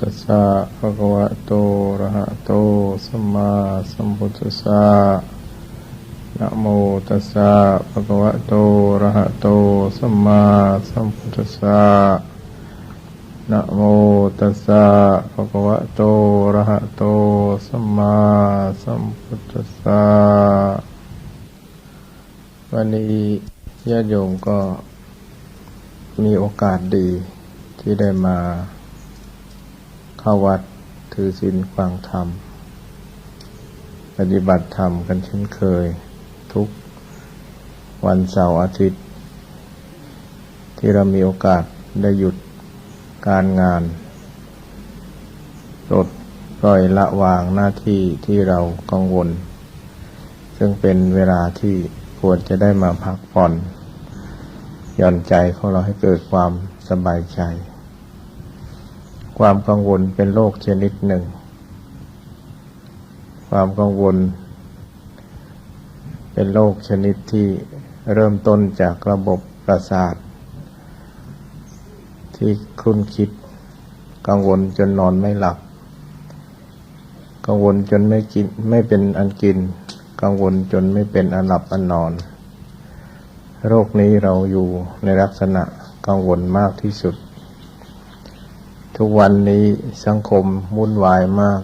ตัสสะภะคะวะโตอะระหะโตสัมมาสัมพุทธัสสะนะโมตัสสะภะคะวะโตอะระหะโตสัมมาสัมพุทธัสสะนะโมตัสสะภะคะวะโตอะระหะโตสัมมาสัมพุทธัสสะวันนี้ญาติโยมก็มีโอกาสดีที่ได้มา เข้าวัดถือศีลฟังธรรม ปฏิบัติธรรมกันเช่นเคย ทุกวันเสาร์อาทิตย์ ที่เรามีโอกาสได้หยุดการงานปลดปล่อยละวางหน้าที่ที่เรากังวล ซึ่งเป็นเวลาที่ควรจะได้มาพักผ่อนหย่อนใจของเราให้เกิดความสบายใจ ความกังวลเป็นโรคชนิดหนึ่ง ความกังวล เป็นโรคชนิดที่เริ่มต้นจากระบบประสาท ที่คลุ่นคิด กังวลจนนอนไม่หลับ กังวลจนไม่กินไม่เป็นอันกิน กังวลจนไม่เป็นอันหลับอันนอน โรคนี้เราอยู่ในลักษณะกังวลมากที่สุด ทุกวันนี้สังคมวุ่นวายมาก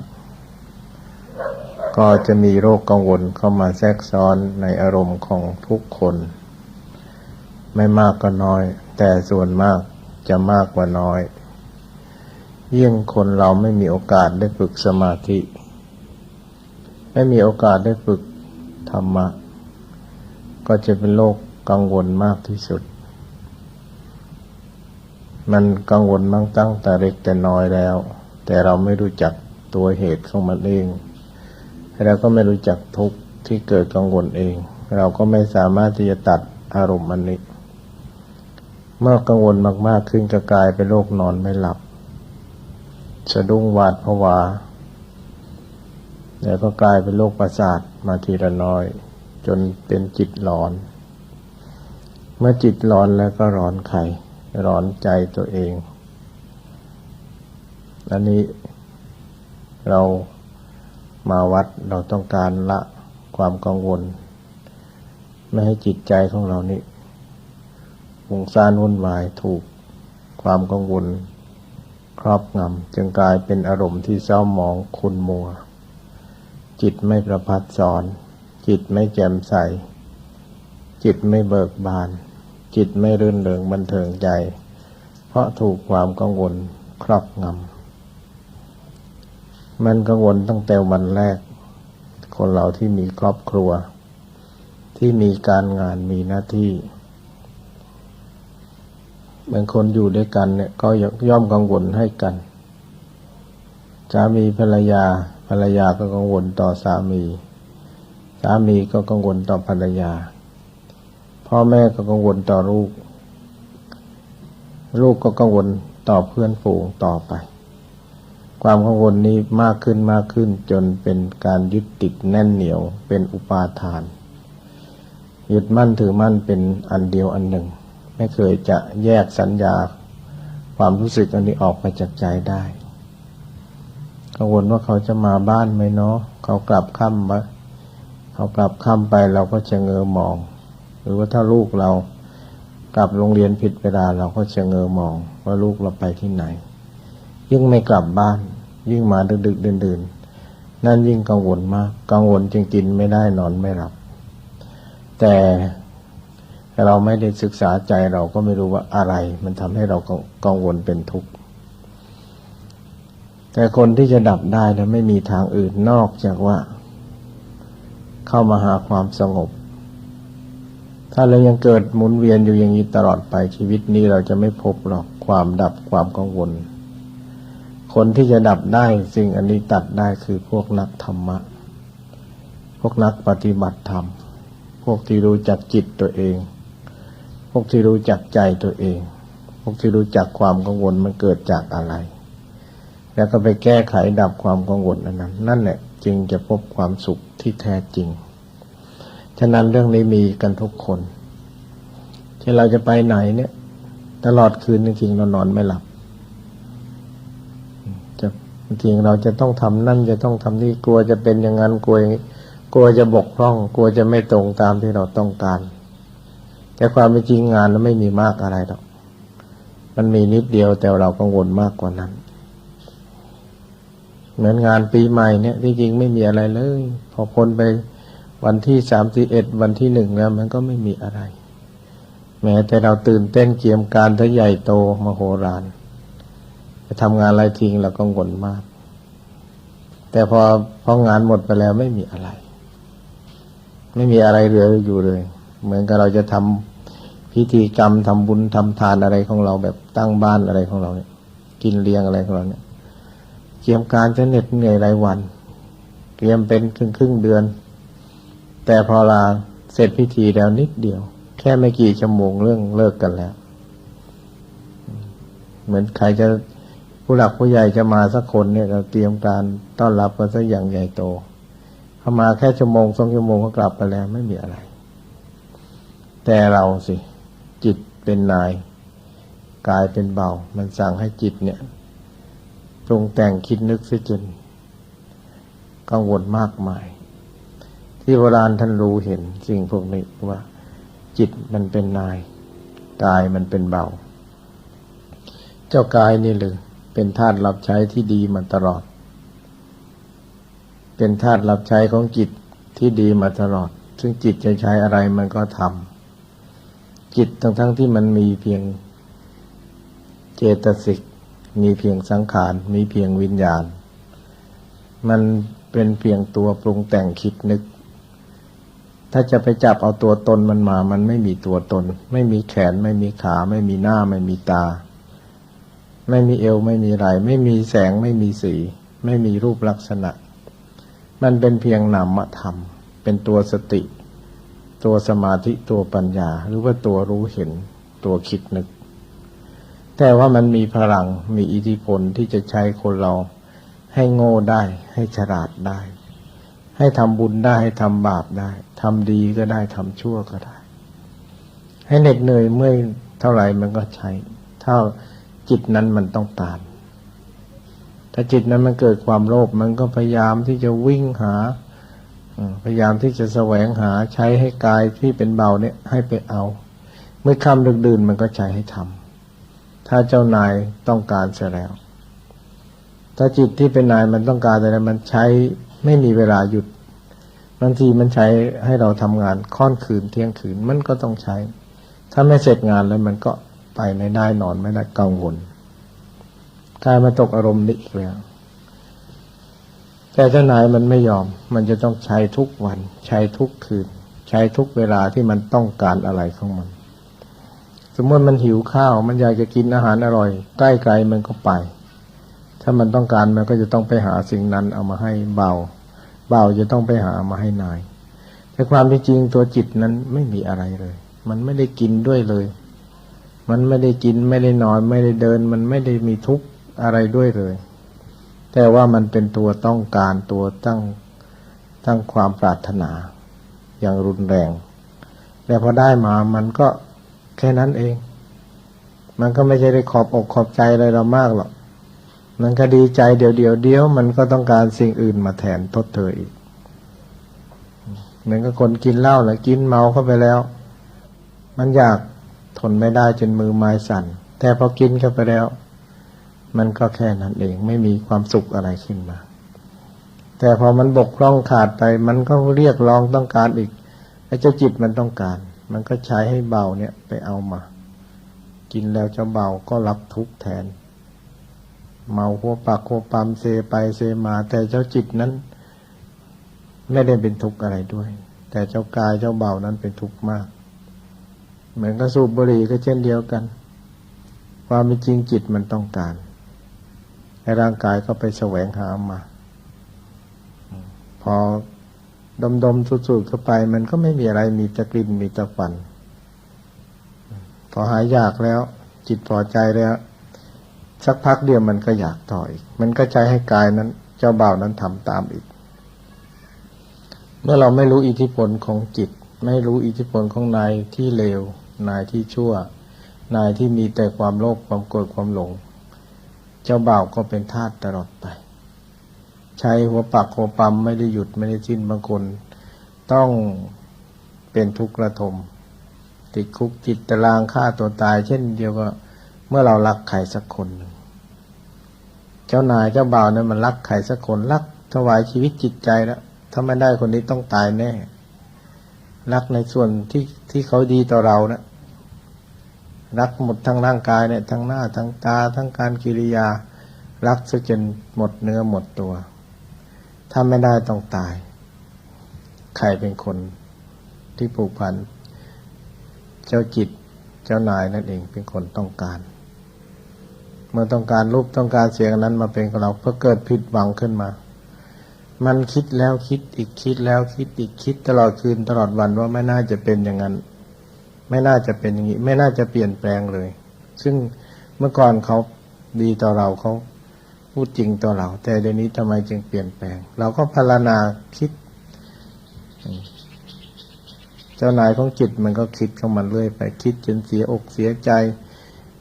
ก็จะมีโรคกังวลเข้ามาแทรกซ้อนในอารมณ์ของทุกคน ไม่มากก็น้อย แต่ส่วนมากจะมากกว่าน้อย ยิ่งคนเราไม่มีโอกาสได้ฝึกสมาธิ ไม่มีโอกาสได้ฝึกธรรมะ ก็จะเป็นโรคกังวลมากที่สุด มันกังวลบ้งตั้งแต่เล็กแต่น้อยแล้ว แต่เราไม่รู้จักตัวเหตุของมันเองเราก็ไม่รู้จักทุกข์ที่เกิดกังวลเอง เราก็ไม่สามารถที่จะตัดอารมณ์อันนี้ เมื่อกังวลมากๆขึ้นก็กลายเป็นโรคนอนไม่หลับ สะดุ้งหวาดผวาแล้วก็กลายเป็นโรคประสาทมาทีละน้อย จนเป็นจิตหลอน เมื่อจิตร้อนแล้วก็ร้อนใค ร้อนใจตัวเอง อันนี้เรามาวัดเราต้องการละความกังวล ไม่ให้จิตใจของเรานี่วงซ่านวุ่นวายถูกความกังวล ครอบงำจึงกลายเป็นอารมณ์ที่เศร้าหมองคุณมัว จิตไม่ประพัดสอน จิตไม่แจ่มใส จิตไม่เบิกบาน จิตไม่รื่นเริงบันเทิงใจ เพราะถูกความกังวลครอบงำมันกังวลตั้งแต่วันแรก คนเราที่มีครอบครัว ที่มีการงานมีหน้าที่บางคนอยู่ด้วยกันเนี่ยก็ย่อมกังวลให้กันสามีภรรยาภรรยาก็กังวลต่อสามี สามีก็กังวลต่อภรรยา พ่อแม่ก็กังวลต่อลูก ลูกก็กังวลต่อเพื่อนฝูงต่อไป ความกังวลนี้มากขึ้นมากขึ้นจนเป็นการยึดติดแน่นเหนียวเป็นอุปาทาน ยึดมั่นถือมั่นเป็นอันเดียวอันหนึ่ง ไม่เคยจะแยกสัญญา ความรู้สึกอันนี้ออกไปจากใจได้กังวลว่าเขาจะมาบ้านไหมเนาะเขากลับค่ำไหมเขากลับค่ำไปเราก็จะเงอมอง รือว่าถ้าลูกเรากลับโรงเรียนผิดเวลาเราก็จะเงอมอง ว่าลูกเราไปที่ไหน ยิ่งไม่กลับบ้าน ยิ่งมาดึกดึกดื่นดื่นนั่นยิ่งกังวลมาก กังวลจึงกินไม่ได้นอนไม่หลับ แต่เราไม่ได้ศึกษาใจเราก็ไม่รู้ว่าอะไร มันทำให้เรากังวลเป็นทุกข์แต่คนที่จะดับได้แล้วไม่มีทางอื่นนอกจากว่า เข้ามาหาความสงบ ถ้าเรายังเกิดหมุนเวียนอยู่อย่างนี้ตลอดไปชีวิตนี้เราจะไม่พบหรอกความดับความกังวล คนที่จะดับได้สิ่งอันนี้ตัดได้คือพวกนักธรรมะ พวกนักปฏิบัติธรรม พวกที่รู้จักจิตตัวเอง พวกที่รู้จักใจตัวเอง พวกที่รู้จักความกังวลมันเกิดจากอะไร แล้วก็ไปแก้ไขดับความกังวลอันนั้นนั่นแหละจึงจะพบความสุขที่แท้จริง ฉะนั้นเรื่องนี้มีกันทุกคนที่เราจะไปไหนเนี่ย ตลอดคืนจริงๆเรานอนไม่หลับจะบางเราจะต้องทำนั่นจะต้องทำนี่กลัวจะเป็นอย่างนั้นกลัวอย่างนี้กลัวจะบกพร่อง กลัวจะไม่ตรงตามที่เราต้องการ แต่ความเป็นจริงงานนั้นไม่มีมากอะไรหรอก มันมีนิดเดียวแต่เรากังวลมากกว่านั้น เหมือนงานปีใหม่เนี่ยที่จริงไม่มีอะไรเลย พอพ้นไป วันที่สามสิบเอ็ดวันที่หนึ่งแล้วมันก็ไม่มีอะไร แม้แต่เราตื่นเต้นเกียมการทั้งใหญ่โตมโหฬารจะทำงานอะไรทิ้งเรากังวลมาก แต่พอพองานหมดไปแล้วไม่มีอะไร ไม่มีอะไรเหลืออยู่เลย เหมือนกับเราจะทำพิธีกรรมทำบุญทำทานอะไรของเราแบบตั้งบ้านอะไรของเราเนี่ย กินเลี้ยงอะไรของเราเนี่ยเกียมการจะเหน็ดเหนื่อยรายวัน เตรียมเป็นครึ่งครึ่งเดือน แต่พอลาเสร็จพิธีแล้วนิดเดียว แค่ไม่กี่ชั่วโมงเรื่องเลิกกันแล้ว เหมือนใครจะผู้หลักผู้ใหญ่จะมาสักคนเนี่ยเราเตรียมการต้อนรับกันสักอย่างใหญ่โตเขามาแค่ชั่วโมงสองชั่วโมงก็กลับไปแล้วไม่มีอะไร แต่เราสิ จิตเป็นนายกายเป็นเบา มันสั่งให้จิตเนี่ยปรุงแต่งคิดนึกเสียจนกังวลมากมาย ที่โบราณท่านรู้เห็นสิ่งพวกนี้ว่าจิตมันเป็นนาย กายมันเป็นเบา เจ้ากายนี่เลยเป็นธาตุรับใช้ที่ดีมาตลอด เป็นธาตุรับใช้ของจิตที่ดีมาตลอด ซึ่งจิตจะใช้อะไรมันก็ทำจิตทั้งทั้งที่มันมีเพียงเจตสิกมีเพียงสังขารมีเพียงวิญญาณ มันเป็นเพียงตัวปรุงแต่งคิดนึก ถ้าจะไปจับเอาตัวตนมันมา มันไม่มีตัวตน ไม่มีแขน ไม่มีขา ไม่มีหน้า ไม่มีตา ไม่มีเอว ไม่มีไหล่ไม่มีแสง ไม่มีสี ไม่มีรูปลักษณะ มันเป็นเพียงนามธรรม เป็นตัวสติ ตัวสมาธิ ตัวปัญญา หรือว่าตัวรู้เห็น ตัวคิดนึก แต่ว่ามันมีพลัง มีอิทธิพลที่จะใช้คนเราให้โง่ได้ ให้ฉลาดได้ ให้ทำบุญได้ให้ทำบาปได้ทำดีก็ได้ทำชั่วก็ได้ ให้เหน็ดเหนื่อยเมื่อยเท่าไหร่มันก็ใช้ เท่าจิตนั้นมันต้องการถ้าจิตนั้นมันเกิดความโลภมันก็พยายามที่จะวิ่งหาพยายามที่จะแสวงหาใช้ให้กายที่เป็นเบาเนี่ยให้ไปเอา เมื่อค่ำดึกดื่นมันก็ใช้ให้ทำถ้าเจ้านายต้องการเสียแล้ว ถ้าจิตที่เป็นนายมันต้องการแต่แล้วมันใช้ ไม่มีเวลาหยุดบางทีมันใช้ให้เราทำงานค่อนคืนเที่ยงคืนมันก็ต้องใช้ ถ้าไม่เสร็จงานแล้วมันก็ไปไม่ได้นอนไม่ได้กังวลกลายมาตกอารมณ์นี้อีกแล้วแต่เจ้านายมันไม่ยอม มันจะต้องใช้ทุกวัน ใช้ทุกคืน ใช้ทุกเวลาที่มันต้องการอะไรของมัน สมมติมันหิวข้าว มันอยากจะกินอาหารอร่อย ใกล้ไกลมันก็ไป ถ้ามันต้องการมันก็จะต้องไปหาสิ่งนั้นเอามาให้เบา เบาจะต้องไปหามาให้นาย แต่ความจริงตัวจิตนั้นไม่มีอะไรเลย มันไม่ได้กินด้วยเลย มันไม่ได้กินไม่ได้นอน ไม่ได้เดิน มันไม่ได้มีทุกข์อะไรด้วยเลย แต่ว่ามันเป็นตัวต้องการตัวตั้งตั้งความปรารถนา อย่างรุนแรงแต่พอได้มามันก็แค่นั้นเอง มันก็ไม่ใช่ได้ขอบอกขอบใจอะไรเรามากหรอก มันก็ดีใจเดี๋ยวเดียวเดียว มันก็ต้องการสิ่งอื่นมาแทนทดเธออีกเหมือนกับคนกินเหล้าแหละกินเมาเข้าไปแล้ว มันอยากทนไม่ได้จนมือไม้สั่น แต่พอกินเข้าไปแล้ว มันก็แค่นั้นเองไม่มีความสุขอะไรขึ้นมา แต่พอมันบกพร่องขาดไป มันก็เรียกร้องต้องการอีกไอ้เจ้าจิตมันต้องการ มันก็ใช้ให้เบาเนี่ยไปเอามา กินแล้วจ้าเบาก็รับทุกข์แทน เมาหัวปากหัวปั๊มเซไปเซมา แต่เจ้าจิตนั้น ไม่ได้เป็นทุกข์อะไรด้วย แต่เจ้ากายเจ้าเบานั้นเป็นทุกข์มาก เหมือนกับสูบบุหรี่ก็เช่นเดียวกัน ความเป็นจริงจิตมันต้องการให้ร่างกายก็ไปแสวงหามา พอดมดมสูดๆเข้าไป มันก็ไม่มีอะไรมีตะกลิ่นมีตะฟันพอหายยากแล้ว จิตพอใจแล้ว สักพักเดียวมันก็อยากต่ออีก มันก็ใจให้กายนั้น เจ้าบ่าวนั้นทำตามอีก เมื่อเราไม่รู้อิทธิพลของจิต ไม่รู้อิทธิพลของนายที่เลว นายที่ชั่ว นายที่มีแต่ความโลภความโกรธความหลง เจ้าบ่าวก็เป็นทาสตลอดไป ใช้หัวปักหัวปั๊มไม่ได้หยุดไม่ได้สิ้นบางคน ต้องเป็นทุกข์ระทม ติดคุกจิตตารางฆ่าตัวตาย เช่นเดียวกับเมื่อเรารักใครสักคนหนึ่ง เจ้านายเจ้าบ่าวเนี่ยมันรักใครสักคนรักถวายชีวิตจิตใจแล้วถ้าไม่ได้คนนี้ต้องตายแน่ รักในส่วนที่ที่เขาดีต่อเรานะรักหมดทั้งร่างกายเนี่ยทั้งหน้าทั้งตาทั้งการกิริยา รักซะจนหมดเนื้อหมดตัว ถ้าไม่ได้ต้องตาย ใครเป็นคนที่ผูกพัน เจ้าจิตเจ้านายนั่นเองเป็นคนต้องการ เมื่อต้องการรูปต้องการเสียงนั้นมาเป็นของเราเพื่อเกิดผิดหวังขึ้นมา มันคิดแล้วคิดอีกคิดแล้วคิดอีกคิดตลอดคืนตลอดวันว่าไม่น่าจะเป็นอย่างนั้น ไม่น่าจะเป็นอย่างนี้ ไม่น่าจะเปลี่ยนแปลงเลย ซึ่งเมื่อก่อนเขาดีต่อเราเขาพูดจริงต่อเรา แต่เดี๋ยวนี้ทำไมจึงเปลี่ยนแปลง เราก็พารณาคิด เจ้านายของจิตมันก็คิดของมันเรื่อยไปคิดจนเสียอกเสียใจ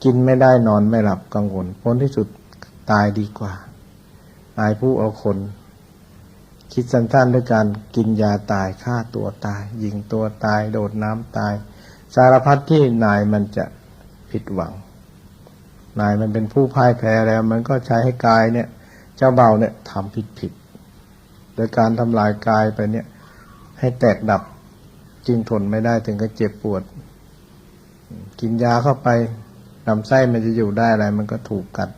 กินไม่ได้นอนไม่หลับกังวลผลที่สุดตายดีกว่า ตายผู้เอาคน คิดสั้นๆด้วยการกินยาตายฆ่าตัวตายยิงตัวตาย โดดน้ำตาย สารพัดที่นายมันจะผิดหวัง นายมันเป็นผู้พ่ายแพ้แล้ว มันก็ใช้ให้กายเนี่ย เจ้าเบาเนี่ยทำผิดผิดโดยการทำลายกายไปเนี่ย ให้แตกดับจึงทนไม่ได้ถึงกับเจ็บปวด กินยาเข้าไป ลำไส้มันจะอยู่ได้อะไร มันก็ถูกกัด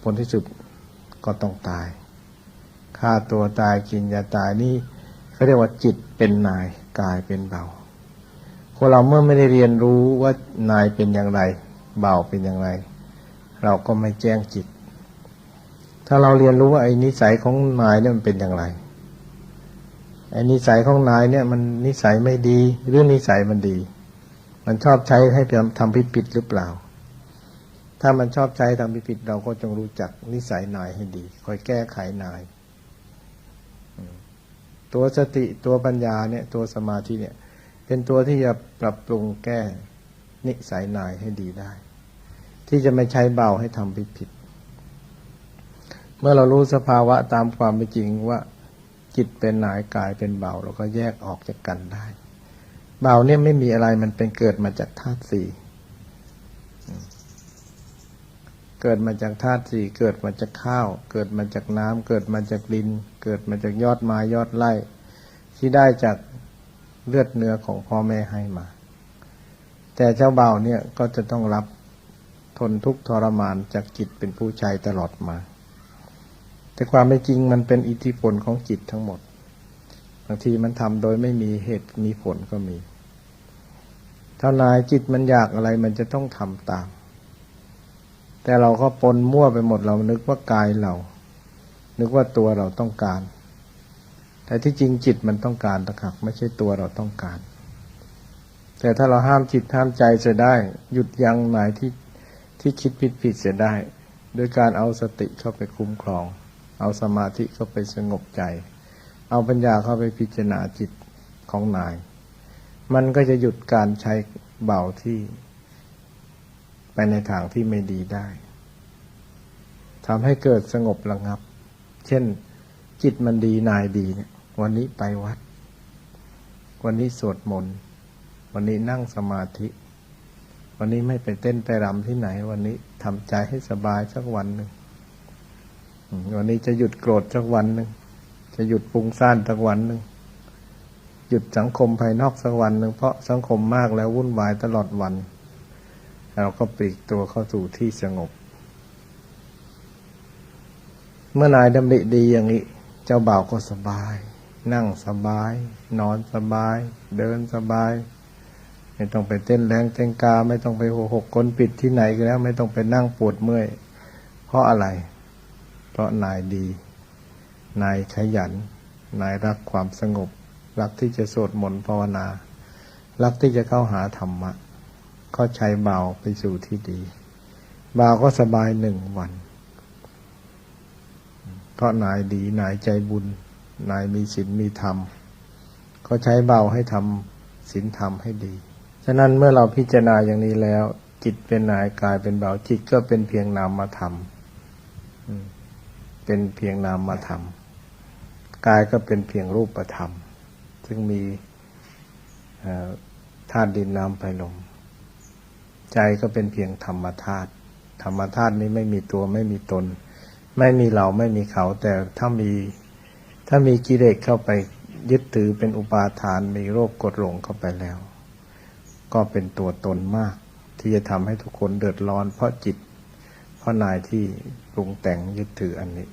ผลที่สุดก็ต้องตายฆ่าตัวตายกินยาตายนี่เขาเรียกว่าจิตเป็นนายกายเป็นเบาคนเราเมื่อไม่ได้เรียนรู้ว่านายเป็นอย่างไร เบาเป็นอย่างไร เราก็ไม่แจ้งจิต ถ้าเราเรียนรู้ว่าไอ้นิสัยของนายเนี่ยมันเป็นอย่างไรไอ้นิสัยของนายเนี่ยมันนิสัยไม่ดีหรือนิสัยมันดี มันชอบใช้ให้ทำผิดผิดหรือเปล่า ถ้ามันชอบใช้ทำผิดผิดเราก็จงรู้จักนิสัยนายให้ดี คอยแก้ไขนาย ตัวสติตัวปัญญาเนี่ย ตัวสมาธิเนี่ย เป็นตัวที่จะปรับปรุงแก้นิสัยนายให้ดีได้ ที่จะไม่ใช้เบาให้ทำผิดผิดเมื่อเรารู้สภาวะตามความเป็นจริงว่าจิตเป็นนายกายเป็นเบาเราก็แยกออกจากกันได้ เบาเนี่ยไม่มีอะไรมันเป็นเกิดมาจากธาตุสี่เกิดมาจากธาตุสี่เกิดมาจากข้าว เกิดมาจากน้ำเกิดมาจากดิน เกิดมาจากยอดไม้ยอดไร่ที่ได้จากเลือดเนื้อของพ่อแม่ให้มา แต่เจ้าเบาเนี่ยก็จะต้องรับทนทุกข์ทรมานจากจิตเป็นผู้ชายตลอดมา แต่ความไม่จริงมันเป็นอิทธิพลของจิตทั้งหมด บางทีมันทำโดยไม่มีเหตุมีผลก็มี ถ้านายจิตมันอยากอะไรมันจะต้องทำตาม แต่เราก็ปนมั่วไปหมดเรานึกว่ากายเรา นึกว่าตัวเราต้องการ แต่ที่จริงจิตมันต้องการตะขักไม่ใช่ตัวเราต้องการ แต่ถ้าเราห้ามจิตห้ามใจเสียได้ หยุดยั้งหมายที่ที่คิดผิดผิดเสียได้ โดยการเอาสติเข้าไปคุ้มครอง เอาสมาธิเข้าไปสงบใจ เอาปัญญาเข้าไปพิจารณาจิตของนาย มันก็จะหยุดการใช้เบาที่ไปในทางที่ไม่ดีได้ทำให้เกิดสงบระงับ เช่น จิตมันดีนายดีเนี่ย วันนี้ไปวัด วันนี้สวดมนต์ วันนี้นั่งสมาธิ วันนี้ไม่ไปเต้นไปรำที่ไหน วันนี้ทำใจให้สบายสักวันหนึ่ง วันนี้จะหยุดโกรธสักวันหนึ่ง จะหยุดปรุงซ่านสักวันหนึ่งหยุดสังคมภายนอกสักวันหนึ่งเพราะสังคมมากแล้ววุ่นวายตลอดวัน เราก็ปลีกตัวเข้าสู่ที่สงบ เมื่อนายดำริดีอย่างนี้ เจ้าบ่าวก็สบาย นั่งสบาย นอนสบาย เดินสบาย ไม่ต้องไปเต้นแรงเต้นกา ไม่ต้องไปโหหกคนปิดที่ไหนก็แล้ว ไม่ต้องไปนั่งปวดเมื่อย เพราะอะไร เพราะนายดี นายขยัน นายรักความสงบ รักที่จะสวดมนต์ภาวนา รักที่จะเข้าหาธรรมะ ก็ใช้เบาไปสู่ที่ดี เบาก็สบายหนึ่งวัน เพราะนายดีนายใจบุญ นายมีศีลมีธรรม ก็ใช้เบาให้ทำศีลธรรมให้ดี ฉะนั้นเมื่อเราพิจารณาอย่างนี้แล้ว จิตเป็นนายกายเป็นเบาจิตก็เป็นเพียงนามธรรมอืมเป็นเพียงนามธรรม กายก็เป็นเพียงรูปธรรม ซึ่งมีธาตุดินน้ำไฟลม ใจก็เป็นเพียงธรรมธาตุธรรมธาตุนี้ไม่มีตัวไม่มีตน ไม่มีเราไม่มีเขา แต่ถ้ามีถ้ามีกิเลสเข้าไปยึดถือเป็นอุปาทานมีโรคกดหลงเข้าไปแล้ว ก็เป็นตัวตนมาก ที่จะทำให้ทุกคนเดือดร้อน เพราะจิต เพราะนายที่ปรุงแต่งยึดถืออันนี้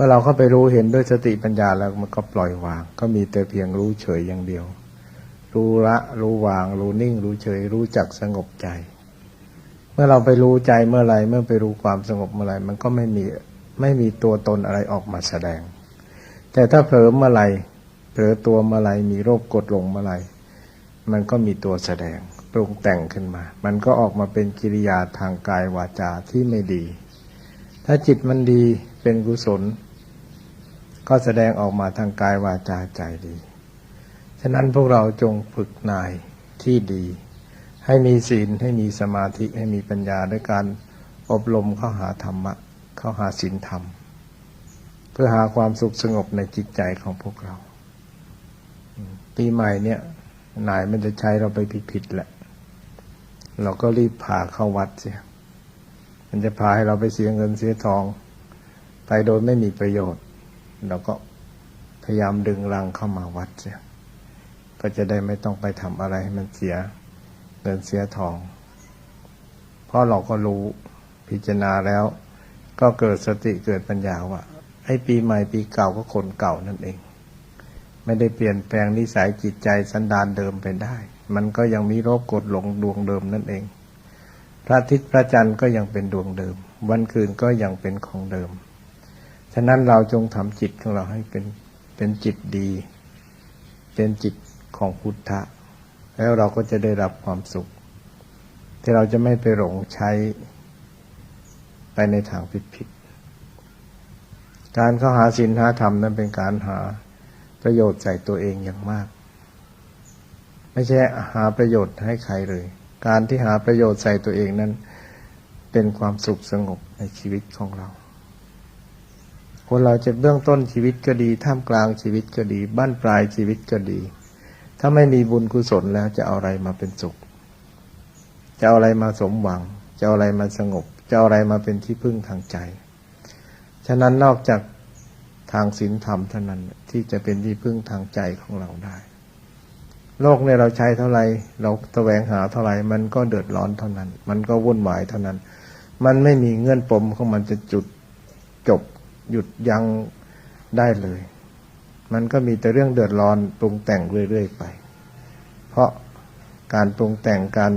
มื่อเราเข้าไปรู้เห็นด้วยสติปัญญาแล้วมันก็ปล่อยวาง ก็มีแต่เพียงรู้เฉยอย่างเดียว รู้ละ รู้วาง รู้นิ่ง รู้เฉย รู้จักสงบใจ เมื่อเราไปรู้ใจเมื่อไรเมื่อไปรู้ความสงบเมื่อไรมันก็ไม่มีไม่มีตัวตนอะไรออกมาแสดง แต่ถ้าเผลอเมื่อไรเผลอตัวเมื่อไรมีโรคกดหลงเมื่อไรมันก็มีตัวแสดงปรุงแต่งขึ้นมา มันก็ออกมาเป็นกิริยาทางกายวาจาที่ไม่ดี ถ้าจิตมันดีเป็นกุศล ก็แสดงออกมาทางกายวาจาใจดี ฉะนั้นพวกเราจงฝึกนายที่ดี ให้มีศีลให้มีสมาธิให้มีปัญญาด้วยการอบรมเข้าหาธรรมะ เข้าหาศีลธรรม เพื่อหาความสุขสงบในจิตใจของพวกเรา ปีใหม่เนี่ยนายมันจะใช้เราไปผิดๆแหละ เราก็รีบพาเข้าวัดเสียมันจะพาให้เราไปเสียเงินเสียทอง ไปโดยไม่มีประโยชน์ เราก็พยายามดึงรังเข้ามาวัดเสียก็จะได้ไม่ต้องไปทำอะไรให้มันเสียเงินเสียทอง เพราะเราก็รู้พิจารณาแล้ว ก็เกิดสติเกิดปัญญาว่าไอ้ปีใหม่ปีเก่าก็คนเก่านั่นเอง ไม่ได้เปลี่ยนแปลงนิสัยจิตใจสันดานเดิมไปได้ มันก็ยังมีโรคกดหลงดวงเดิมนั่นเอง พระอาทิตย์พระจันทร์ก็ยังเป็นดวงเดิม วันคืนก็ยังเป็นของเดิม ฉะนั้นเราจงทำจิตของเราให้เป็นเป็นจิตดี เป็นจิตของพุทธะ แล้วเราก็จะได้รับความสุข ที่เราจะไม่ไปหลงใช้ไปในทางผิดๆ การเข้าหาศีลหาธรรมนั้นเป็นการหาประโยชน์ใส่ตัวเองอย่างมาก ไม่ใช่หาประโยชน์ให้ใครเลย การที่หาประโยชน์ใส่ตัวเองนั้น เป็นความสุขสงบในชีวิตของเรา คนเราจะเบื้องต้นชีวิตก็ดี ท่ามกลางชีวิตก็ดี บ้านปลายชีวิตก็ดี ถ้าไม่มีบุญกุศลแล้วจะเอาอะไรมาเป็นสุข จะเอาอะไรมาสมหวัง จะเอาอะไรมาสงบ จะเอาอะไรมาเป็นที่พึ่งทางใจ ฉะนั้นนอกจากทางศีลธรรมเท่านั้นที่จะเป็นที่พึ่งทางใจของเราได้ โลกเนี่ยเราใช้เท่าไหร่เราแสวงหาเท่าไหร่มันก็เดือดร้อนเท่านั้น มันก็วุ่นวายเท่านั้น มันไม่มีเงื่อนปมของมันจะจุดจบ หยุดยั้งได้เลย มันก็มีแต่เรื่องเดือดร้อนปรุงแต่งเรื่อยๆไป เพราะการปรุงแต่งการ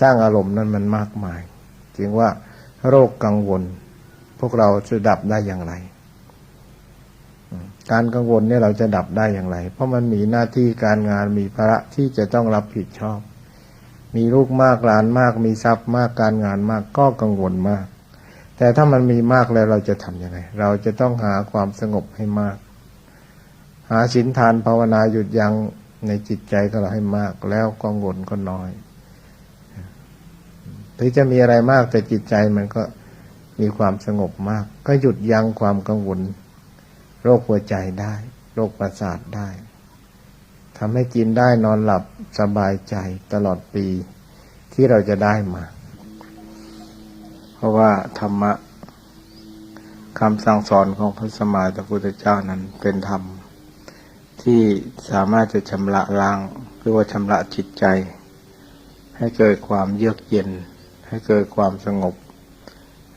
สร้างอารมณ์นั้นมันมากมาย จึงว่าโรคกังวล พวกเราจะดับได้อย่างไร การกังวลเนี่ยเราจะดับได้อย่างไร เพราะมันมีหน้าที่การงานมีภาระที่จะต้องรับผิดชอบ มีลูกมากหลานมากมีทรัพย์มากการงานมากก็กังวลมาก แต่ถ้ามันมีมากแล้วเราจะทำยังไง เราจะต้องหาความสงบให้มาก หาสินทานภาวนาหยุดยั้งในจิตใจของเราให้มาก แล้วกังวลก็น้อยถึงจะมีอะไรมากแต่จิตใจมันก็มีความสงบมาก ก็หยุดยั้งความกังวล โรคหัวใจได้ โรคประสาทได้ทำให้กินได้นอนหลับสบายใจตลอดปีที่เราจะได้มา เพราะว่าธรรมะคำสั่งสอนของพระสมมาสัมพุทธเจ้านั้นเป็นธรรม ที่สามารถจะชำระล้าง หรือว่าชำระจิตใจ ให้เกิดความเยือกเย็น ให้เกิดความสงบ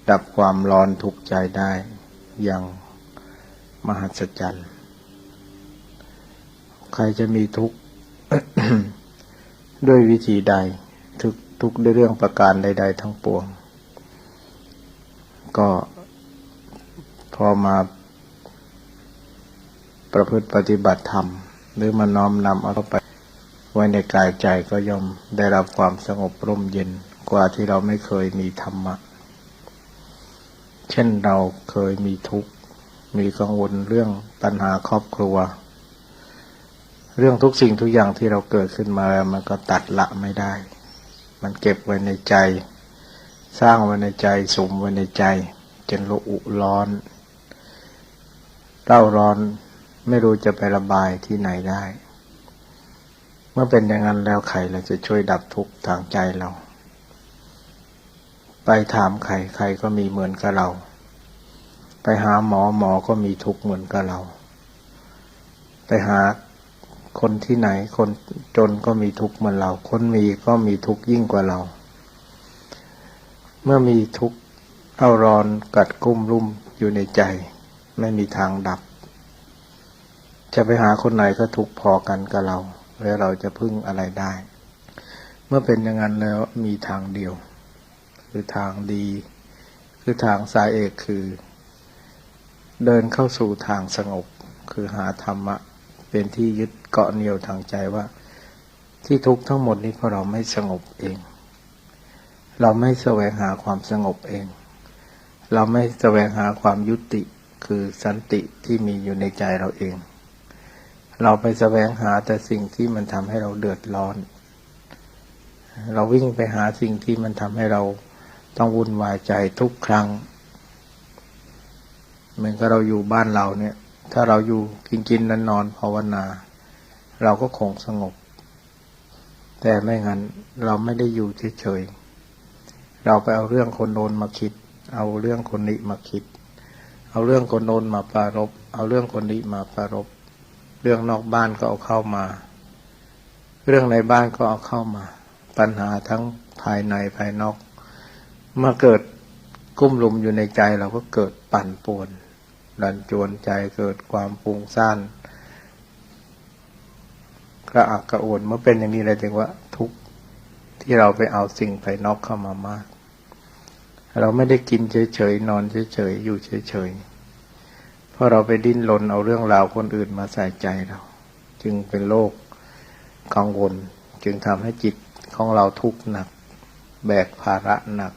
ดับความร้อนทุกข์ใจได้อย่างมหัศจรรย์ ใครจะมีทุกข์ด้วยวิธีใดทุกทุกข์ด้วยเรื่องประการใด ๆ ทั้งปวง ก็พอมาประพฤติปฏิบัติธรรม หรือมาน้อมนำเอาเข้าไป ไว้ในกายใจก็ย่อมได้รับความสงบร่มเย็นกว่าที่เราไม่เคยมีธรรมะ เช่นเราเคยมีทุกข์ มีกังวลเรื่องปัญหาครอบครัว เรื่องทุกสิ่งทุกอย่างที่เราเกิดขึ้นมาแล้วมันก็ตัดละไม่ได้ มันเก็บไว้ในใจ สร้างไว้ในใจสุมไว้ในใจจนระอุร้อนเร่าร้อนไม่รู้จะไประบายที่ไหนได้ เมื่อเป็นอย่างนั้นแล้วใครเราจะช่วยดับทุกข์ทางใจเรา ไปถามใครใครก็มีเหมือนกับเรา ไปหาหมอหมอก็มีทุกข์เหมือนกับเรา ไปหาคนที่ไหนคนจนก็มีทุกข์เหมือนเรา คนมีก็มีทุกข์ยิ่งกว่าเรา เมื่อมีทุกข์เอาร้อนกัดกุ้มรุ่มอยู่ในใจ ไม่มีทางดับ จะไปหาคนไหนก็ทุกข์พอกันกับเรา แล้วเราจะพึ่งอะไรได้ เมื่อเป็นอย่างนั้นแล้วมีทางเดียว คือทางดี คือทางสายเอกคือ เดินเข้าสู่ทางสงบ คือหาธรรมะ เป็นที่ยึดเกาะเหนี่ยวทางใจว่า ที่ทุกข์ทั้งหมดนี้เพราะเราไม่สงบเอง เราไม่แสวงหาความสงบเอง เราไม่แสวงหาความยุติคือสันติที่มีอยู่ในใจเราเอง เราไปแสวงหาแต่สิ่งที่มันทำให้เราเดือดร้อน เราวิ่งไปหาสิ่งที่มันทำให้เราต้องวุ่นวายใจทุกครั้งเหมือนกับเราอยู่บ้านเราเนี่ย ถ้าเราอยู่กินกินนอนนอนภาวนา เราก็คงสงบ แต่ไม่งั้นเราไม่ได้อยู่เฉยๆ เราไปเอาเรื่องคนโน้นมาคิด เอาเรื่องคนนี้มาคิด เอาเรื่องคนโน้นมาปรารบเอาเรื่องคนนี้มาปรารบเรื่องนอกบ้านก็เอาเข้ามา เรื่องในบ้านก็เอาเข้ามา ปัญหาทั้งภายในภายนอกเมื่อเกิดกุ้มลุมอยู่ในใจเราก็เกิดปั่นป่วนดันจวนใจเกิดความปุงซ่านกระอักกระอ่วนเมื่อเป็นอย่างนี้เลยถึงว่าทุกข์ที่เราไปเอาสิ่งภายนอกเข้ามามาก เราไม่ได้กินเฉยๆนอนเฉยๆอยู่เฉยๆเพราะเราไปดิ้นรนเอาเรื่องราวคนอื่นมาใส่ใจเรา จึงเป็นโรคกังวล จึงทำให้จิตของเราทุกข์หนัก แบกภาระหนัก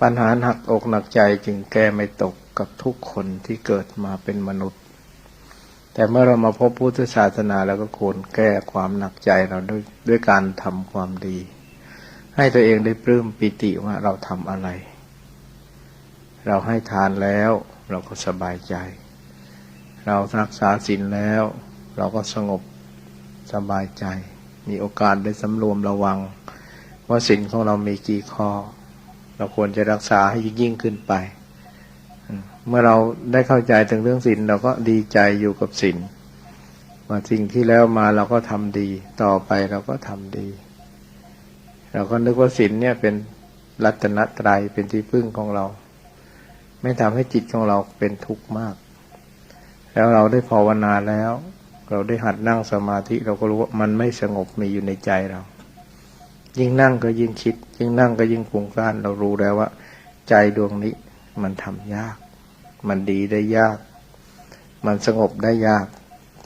ปัญหาหนักอกหนักใจจึงแก้ไม่ตกกับทุกคนที่เกิดมาเป็นมนุษย์ แต่เมื่อเรามาพบพุทธศาสนาแล้วก็ควรแก้ความหนักใจเราด้วยด้วยการทำความดี ให้ตัวเองได้ปลื้มปิติว่าเราทำอะไร เราให้ทานแล้วเราก็สบายใจ เรารักษาศีลแล้ว เราก็สงบสบายใจ มีโอกาสได้สำรวมระวัง ว่าศีลของเรามีกี่ข้อ เราควรจะรักษาให้ยิ่งขึ้นไป เมื่อเราได้เข้าใจถึงเรื่องศีลเราก็ดีใจอยู่กับศีลว่าสิ่งที่แล้วมาเราก็ทำดี ต่อไปเราก็ทำดี เราก็นึกว่าศีลเนี่ยเป็นรัตนตรัยเป็นที่พึ่งของเรา ไม่ทำให้จิตของเราเป็นทุกข์มาก แล้วเราได้ภาวนาแล้ว เราได้หัดนั่งสมาธิเราก็รู้ว่ามันไม่สงบมีอยู่ในใจเรา ยิ่งนั่งก็ยิ่งคิด ยิ่งนั่งก็ยิ่งฟุ้งซ่านเรารู้แล้วว่า ใจดวงนี้มันทำยาก มันดีได้ยาก มันสงบได้ยาก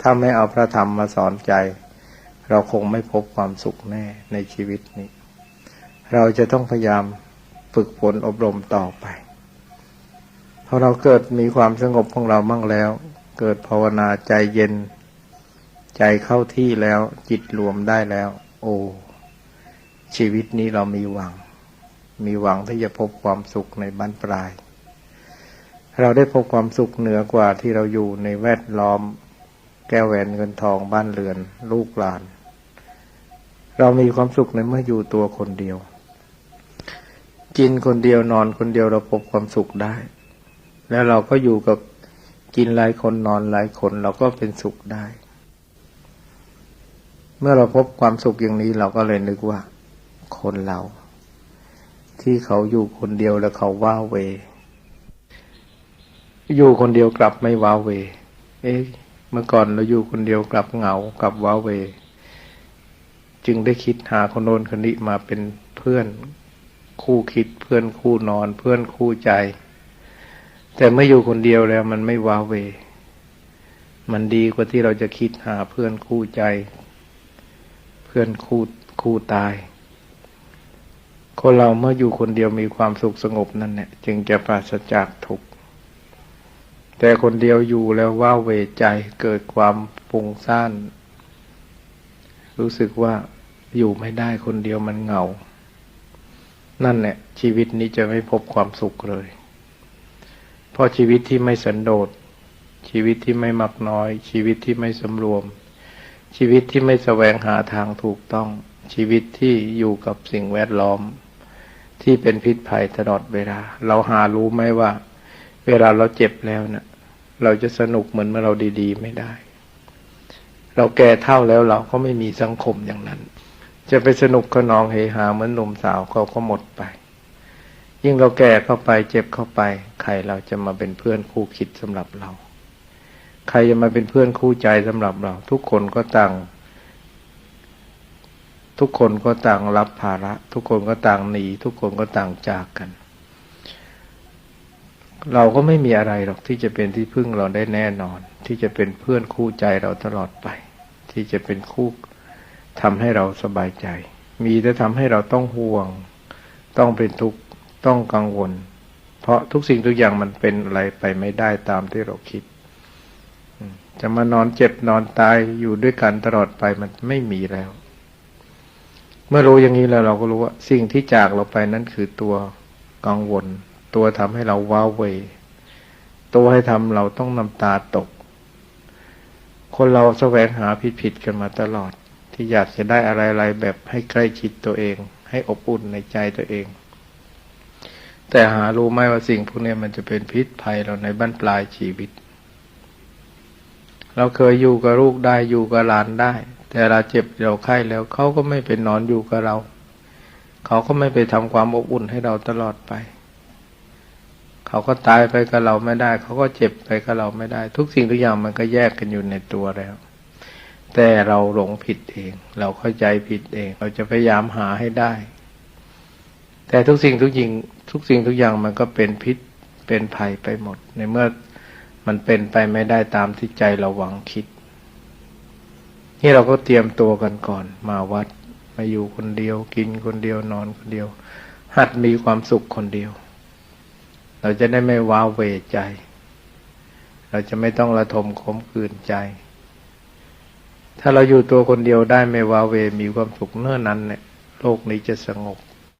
ถ้าไม่เอาพระธรรมมาสอนใจ เราคงไม่พบความสุขแน่ในชีวิตนี้ เราจะต้องพยายามฝึกฝนอบรมต่อไปพอเราเกิดมีความสงบของเรามั่งแล้ว เกิดภาวนาใจเย็น ใจเข้าที่แล้ว จิตรวมได้แล้ว โอ้ชีวิตนี้เรามีหวัง มีหวังที่จะพบความสุขในบ้านปลาย เราได้พบความสุขเหนือกว่าที่เราอยู่ในแวดล้อม แก้วแหวนเงินทองบ้านเรือน ลูกหลาน เรามีความสุขในเมื่ออยู่ตัวคนเดียว กินคนเดียวนอนคนเดียวเราพบความสุขได้ แล้วเราก็อยู่กับกินหลายคนนอนหลายคนเราก็เป็นสุขได้ เมื่อเราพบความสุขอย่างนี้เราก็เลยนึกว่า คนเรา ที่เขาอยู่คนเดียวแล้วเขาว้าเว อยู่คนเดียวกลับไม่ว้าเว เอ๊ะเมื่อก่อนเราอยู่คนเดียวกลับเหงากลับว้าเว จึงได้คิดหาคนโน้นคนนี้มาเป็นเพื่อน คู่คิดเพื่อนคู่นอน เพื่อนคู่ใจ แต่เมื่ออยู่คนเดียวแล้ว มันไม่ว้าเว มันดีกว่าที่เราจะคิดหาเพื่อนคู่ใจ เพื่อนคู่คู่ตาย คนเราเมื่ออยู่คนเดียวมีความสุขสงบนั่นแหละจึงจะปราศจากทุกข์แต่คนเดียวอยู่แล้วว้าเวใจเกิดความปุงซ่าน รู้สึกว่าอยู่ไม่ได้คนเดียวมันเหงา นั่นแหละชีวิตนี้จะไม่พบความสุขเลย เพราะชีวิตที่ไม่สันโดษ ชีวิตที่ไม่มักน้อย ชีวิตที่ไม่สำรวม ชีวิตที่ไม่แสวงหาทางถูกต้อง ชีวิตที่อยู่กับสิ่งแวดล้อม ที่เป็นพิษภัยตลอดเวลา เราหารู้ไหมว่า เวลาเราเจ็บแล้วเนะ่ะเราจะสนุกเหมือนเมื่อเราดี ๆ ไม่ได้ เราแก่เท่าแล้วเราก็ไม่มีสังคมอย่างนั้น จะไปสนุกขนองเฮฮาเหมือนหนุ่มสาวเขาก็หมดไป ยิ่งเราแก่เข้าไปเจ็บเข้าไป ใครเราจะมาเป็นเพื่อนคู่คิดสำหรับเรา ใครจะมาเป็นเพื่อนคู่ใจสำหรับเรา ทุกคนก็ต่าง ทุกคนก็ต่างรับภาระ ทุกคนก็ต่างหนีทุกคนก็ต่างจากกัน เราก็ไม่มีอะไรหรอกที่จะเป็นที่พึ่งเราได้แน่นอน ที่จะเป็นเพื่อนคู่ใจเราตลอดไป ที่จะเป็นคู่ ทำให้เราสบายใจ มีแต่ทำให้เราต้องห่วง ต้องเป็นทุกข์ต้องกังวล เพราะทุกสิ่งทุกอย่างมันเป็นอะไรไปไม่ได้ตามที่เราคิด จะมานอนเจ็บนอนตายอยู่ด้วยกันตลอดไปมันไม่มีแล้ว เมื่อรู้อย่างนี้แล้วเราก็รู้ว่า สิ่งที่จากเราไปนั่นคือตัวกังวล ตัวทำให้เราว้าเวตัวให้ทำเราต้องน้ำตาตก คนเราแสวงหาผิดๆกันมาตลอด ที่อยากจะได้อะไรๆแบบให้ใกล้ชิดตัวเอง ให้อบอุ่นในใจตัวเอง แต่หารู้ไหมว่าสิ่งพวกนี้มันจะเป็นพิษภัยเราในบ้านปลายชีวิต เราเคยอยู่กับลูกได้อยู่กับหลานได้ แต่เราเจ็บเราไข้แล้วเขาก็ไม่เป็นนอนอยู่กับเรา เขาก็ไม่ไปทำความอบอุ่นให้เราตลอดไปเขาก็ตายไปกับเราไม่ได้ เขาก็เจ็บไปกับเราไม่ได้ ทุกสิ่งทุกอย่างมันก็แยกกันอยู่ในตัวแล้ว แต่เราหลงผิดเอง เราเข้าใจผิดเอง เราจะพยายามหาให้ได้ แต่ทุกสิ่งทุกอย่างทุกสิ่งทุกอย่างมันก็เป็นพิษเป็นภัยไปหมด ในเมื่อมันเป็นไปไม่ได้ตามที่ใจเราหวังคิด นี่เราก็เตรียมตัวกันก่อน มาวัดมาอยู่คนเดียว กินคนเดียวนอนคนเดียว หัดมีความสุขคนเดียว เราจะได้ไม่ว้าเวใจ เราจะไม่ต้องระทมขมขื่นใจ ถ้าเราอยู่ตัวคนเดียวได้ไม่ว้าเวมีความสุขเนื่อนั้นเนี่ยโลกนี้จะสงบ